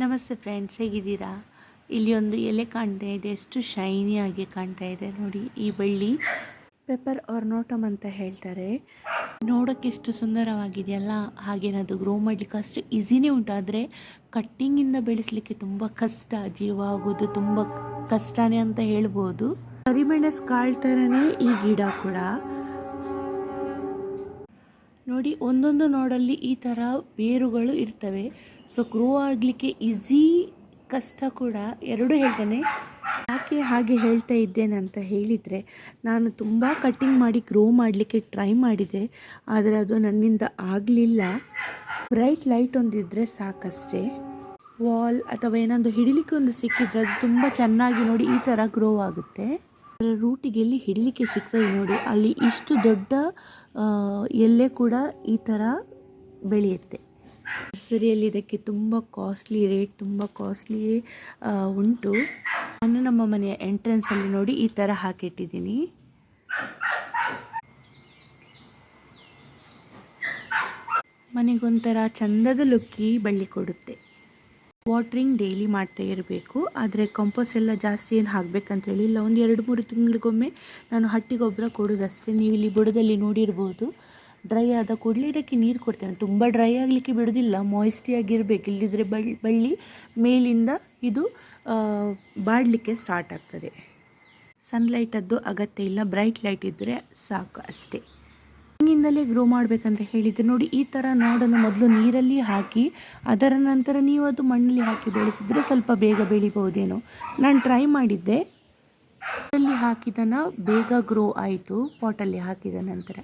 ನಮಸ್ತೆ ಫ್ರೆಂಡ್ಸ್ ಹೇಗಿದ್ದೀರಾ? ಇಲ್ಲಿ ಒಂದು ಎಲೆ ಕಾಣ್ತಾ ಇದೆ, ಎಷ್ಟು ಶೈನಿಯಾಗಿ ಕಾಣ್ತಾ ಇದೆ ನೋಡಿ, ಈ ಬಳ್ಳಿ. ಪೆಪ್ಪರ್ ಆರ್ನೋಟಮ್ ಅಂತ ಹೇಳ್ತಾರೆ. ನೋಡೋಕ್ಕೆ ಎಷ್ಟು ಸುಂದರವಾಗಿದೆಯಲ್ಲ ಹಾಗೇನದು ಗ್ರೋ ಮಾಡಲಿಕ್ಕೆ ಅಷ್ಟು ಈಸಿನೇ ಉಂಟು ಆದರೆ ಕಟ್ಟಿಂಗಿಂದ ಬೆಳೆಸಲಿಕ್ಕೆ ತುಂಬ ಕಷ್ಟ, ಜೀವ ಆಗೋದು ತುಂಬ ಕಷ್ಟನೇ ಅಂತ ಹೇಳ್ಬೋದು. ಕರಿಮೆಣಸು ಕಾಳು ಥರನೇ ಈ ಗಿಡ ಕೂಡ. ನೋಡಿ, ಒಂದೊಂದು ನೋಡಲ್ಲಿ ಈ ಥರ ಬೇರುಗಳು ಇರ್ತವೆ. ಸೊ ಗ್ರೋ ಆಗಲಿಕ್ಕೆ ಈಸಿ ಕಷ್ಟ ಕೂಡ. ಎರಡೂ ಹೇಳ್ತೇನೆ. ಯಾಕೆ ಹಾಗೆ ಹೇಳ್ತಾ ಇದ್ದೇನೆ ಅಂತ ಹೇಳಿದರೆ, ನಾನು ತುಂಬ ಕಟ್ಟಿಂಗ್ ಮಾಡಿ ಗ್ರೋ ಮಾಡಲಿಕ್ಕೆ ಟ್ರೈ ಮಾಡಿದೆ. ಆದರೆ ಅದು ನನ್ನಿಂದ ಆಗಲಿಲ್ಲ. ಬ್ರೈಟ್ ಲೈಟ್ ಒಂದಿದ್ದರೆ ಸಾಕಷ್ಟೇ. ವಾಲ್ ಅಥವಾ ಏನೊಂದು ಹಿಡಿಲಿಕ್ಕೆ ಒಂದು ಸಿಕ್ಕಿದ್ರೆ ಅದು ತುಂಬ ಚೆನ್ನಾಗಿ ನೋಡಿ ಈ ಥರ ಗ್ರೋ ಆಗುತ್ತೆ. ಅದರ ರೂಟಿಗೆ ಎಲ್ಲಿ ಹಿಡಿಲಿಕ್ಕೆ ಸಿಗ್ತದೆ ನೋಡಿ. ಅಲ್ಲಿ ಇಷ್ಟು ದೊಡ್ಡ ಆ, ಎಲೆ ಕೂಡ ಈ ಥರ ಬೆಳೆಯುತ್ತೆ. ನರ್ಸರಿಯಲ್ಲಿ ಇದಕ್ಕೆ ತುಂಬ ಕಾಸ್ಟ್ಲಿ ರೇಟ್ ತುಂಬ ಕಾಸ್ಟ್ಲಿ ಉಂಟು. ನಾನು ನಮ್ಮ ಮನೆಯ ಎಂಟ್ರೆನ್ಸಲ್ಲಿ ನೋಡಿ ಈ ಥರ ಹಾಕಿಟ್ಟಿದ್ದೀನಿ. ಮನೆಗೊಂಥರ ಚಂದದ ಲುಕ್ಕಿ ಬಳ್ಳಿ ಕೊಡುತ್ತೆ. ವಾಟ್ರಿಂಗ್ ಡೈಲಿ ಮಾಡ್ತಾ ಇರಬೇಕು. ಆದರೆ ಕಂಪೋಸ್ಟ್ ಎಲ್ಲ ಜಾಸ್ತಿ ಏನು ಹಾಕಬೇಕಂತ ಹೇಳಿ ಇಲ್ಲ, ಒಂದು ಎರಡು ಮೂರು ತಿಂಗಳಿಗೊಮ್ಮೆ ನಾನು ಹಟ್ಟಿ ಗೊಬ್ಬರ ಕೊಡೋದಷ್ಟೇ. ನೀವು ಇಲ್ಲಿ ಬುಡದಲ್ಲಿ ನೋಡಿರ್ಬೋದು. ಡ್ರೈ ಆದ ಕೂಡಲೇ ಇದಕ್ಕೆ ನೀರು ಕೊಡ್ತೇನೆ. ತುಂಬ ಡ್ರೈ ಆಗಲಿಕ್ಕೆ ಬಿಡೋದಿಲ್ಲ ಮಾಯಿಸ್ಟಿಯಾಗಿರಬೇಕು ಇಲ್ಲದಿದ್ದರೆ ಬಳ್ಳಿ ಬಳ್ಳಿ ಮೇಲಿಂದ ಇದು ಬಾಡಲಿಕ್ಕೆ ಸ್ಟಾರ್ಟ್ ಆಗ್ತದೆ. ಸನ್ಲೈಟದ್ದು ಅಗತ್ಯ ಇಲ್ಲ ಬ್ರೈಟ್ ಲೈಟ್ ಇದ್ದರೆ ಸಾಕು ಅಷ್ಟೇ. ಹಿಂಗಿಂದಲೇ ಗ್ರೋ ಮಾಡಬೇಕಂತ ಹೇಳಿದ್ದೆ ನೋಡಿ, ಈ ಥರ ನಾಡನ್ನು ಮೊದಲು ನೀರಲ್ಲಿ ಹಾಕಿ, ಅದರ ನಂತರ ನೀವು ಅದು ಮಣ್ಣಲ್ಲಿ ಹಾಕಿ ಬೆಳೆಸಿದರೆ ಸ್ವಲ್ಪ ಬೇಗ ಬೆಳಿಬಹುದೇನೋ. ನಾನು ಟ್ರೈ ಮಾಡಿದ್ದೆ. ಹಾಕಿದನ ಬೇಗ ಗ್ರೋ ಆಯಿತು ಪಾಟಲ್ಲಿ ಹಾಕಿದ ನಂತರ.